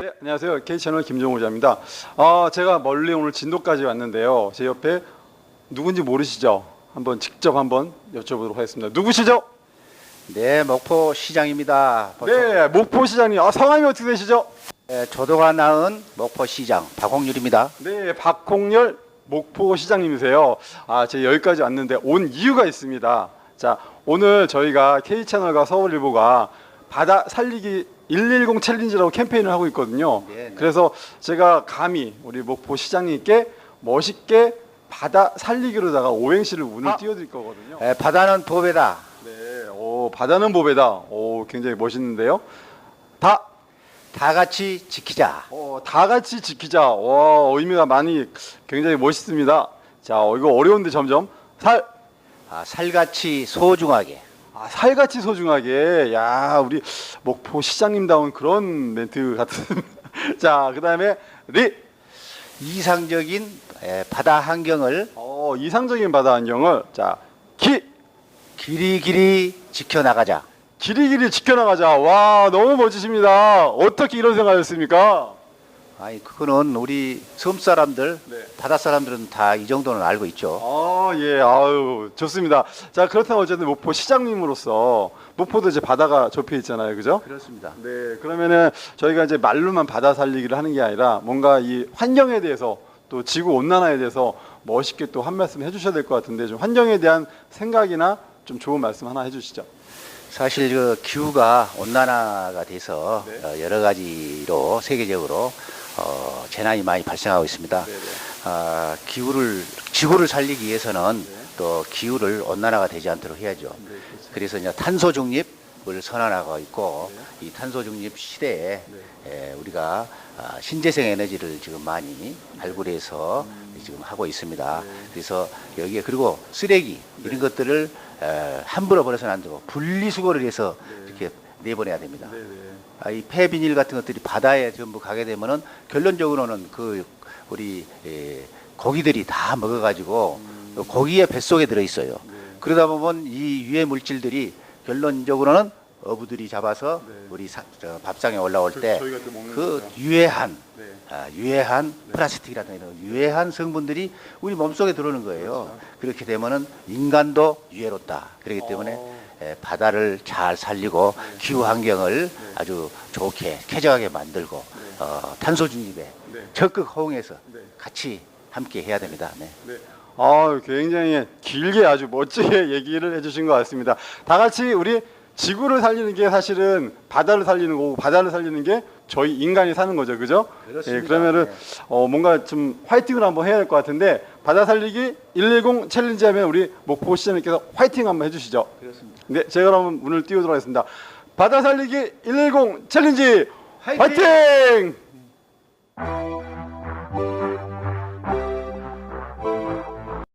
네, 안녕하세요. K채널 김종호 기자입니다. 아, 제가 멀리 오늘 진도까지 왔는데요. 제 옆에 누군지 모르시죠? 한번 직접 한번 여쭤보도록 하겠습니다. 누구시죠? 네, 목포 시장입니다. 네, 목포 시장님. 아, 성함이 어떻게 되시죠? 네, 조도가 낳은 목포 시장 박홍률입니다. 네, 박홍렬 목포 시장님이세요. 아, 제가 여기까지 왔는데 온 이유가 있습니다. 자, 오늘 저희가 K채널과 서울일보가 바다 살리기 110 챌린지라고 캠페인을 하고 있거든요. 네, 네. 그래서 제가 감히 우리 목포 시장님께 멋있게 바다 살리기로다가 오행시를 운을 아. 띄워드릴 거거든요. 네, 바다는 보배다. 네, 오, 바다는 보배다. 오, 굉장히 멋있는데요. 다 다 같이 지키자. 어, 다 같이 지키자. 와, 의미가 많이 굉장히 멋있습니다. 자, 어, 이거 어려운데 점점 살, 아, 살같이 소중하게. 아, 살같이 소중하게. 야, 우리 목포 시장님다운 그런 멘트 같은. 자, 그다음에 리. 이상적인 에, 바다 환경을 어, 이상적인 바다 안경을 자, 기. 길이 길이 지켜나가자. 길이 길이 지켜나가자. 와, 너무 멋지십니다. 어떻게 이런 생각하셨습니까? 아니 그거는 우리 섬 사람들, 네. 바다 사람들은 다 이 정도는 알고 있죠. 아, 예, 아유, 좋습니다. 자, 그렇다면 어쨌든 목포 시장님으로서 목포도 이제 바다가 접해 있잖아요. 그죠? 그렇습니다. 네, 그러면은 저희가 이제 말로만 바다 살리기를 하는 게 아니라 뭔가 이 환경에 대해서 또 지구 온난화에 대해서 멋있게 또 한 말씀 해주셔야 될 것 같은데 좀 환경에 대한 생각이나 좀 좋은 말씀 하나 해주시죠. 사실 그 기후가 온난화가 돼서 네. 어, 여러 가지로 세계적으로 어, 재난이 많이 발생하고 있습니다. 네, 네. 아, 기후를 지구를 살리기 위해서는 네. 또 기후를 온난화가 되지 않도록 해야죠. 그래서 이제 탄소 중립을 선언하고 있고 네. 이 탄소 중립 시대에 에, 우리가 아, 신재생 에너지를 지금 많이 발굴해서 음. 지금 하고 있습니다. 네. 그래서 여기에 그리고 쓰레기 이런 것들을 에, 함부로 버려서는 안 되고 분리수거를 해서 네. 이렇게 내보내야 됩니다. 네, 네. 아, 이 폐비닐 같은 것들이 바다에 전부 가게 되면은 결론적으로는 그 우리 에, 고기들이 다 먹어가지고 그 고기의 뱃속에 들어 있어요. 음. 네. 그러다 보면 이 유해 물질들이 결론적으로는 어부들이 잡아서 네. 우리 사- 저 밥상에 올라올 저- 때 저희가 또 먹는 그 거죠. 유해한 네. 아, 유해한 플라스틱이라든가 이런 유해한 성분들이 우리 몸속에 들어오는 거예요. 그렇죠. 그렇게 되면은 인간도 유해롭다. 그렇기 때문에 어. 에, 바다를 잘 살리고 기후 환경을 네. 아주 좋게 쾌적하게 만들고 어, 탄소 중립에 네. 적극 호응해서 네. 같이 함께 해야 됩니다. 네. 네. 아, 굉장히 길게 아주 멋지게 얘기를 해주신 것 같습니다. 다 같이 우리 지구를 살리는 게 사실은 바다를 살리는 거고 바다를 살리는 게 저희 인간이 사는 거죠, 그죠? 예, 그러면은 네. 어, 뭔가 좀 화이팅을 한번 해야 될 것 같은데 바다 살리기 110 챌린지 하면 우리 목포 시장님께서 화이팅 한번 해주시죠. 그렇습니다. 네, 제가 그럼 문을 띄우도록 하겠습니다. 바다 살리기 110 챌린지 화이팅! 화이팅!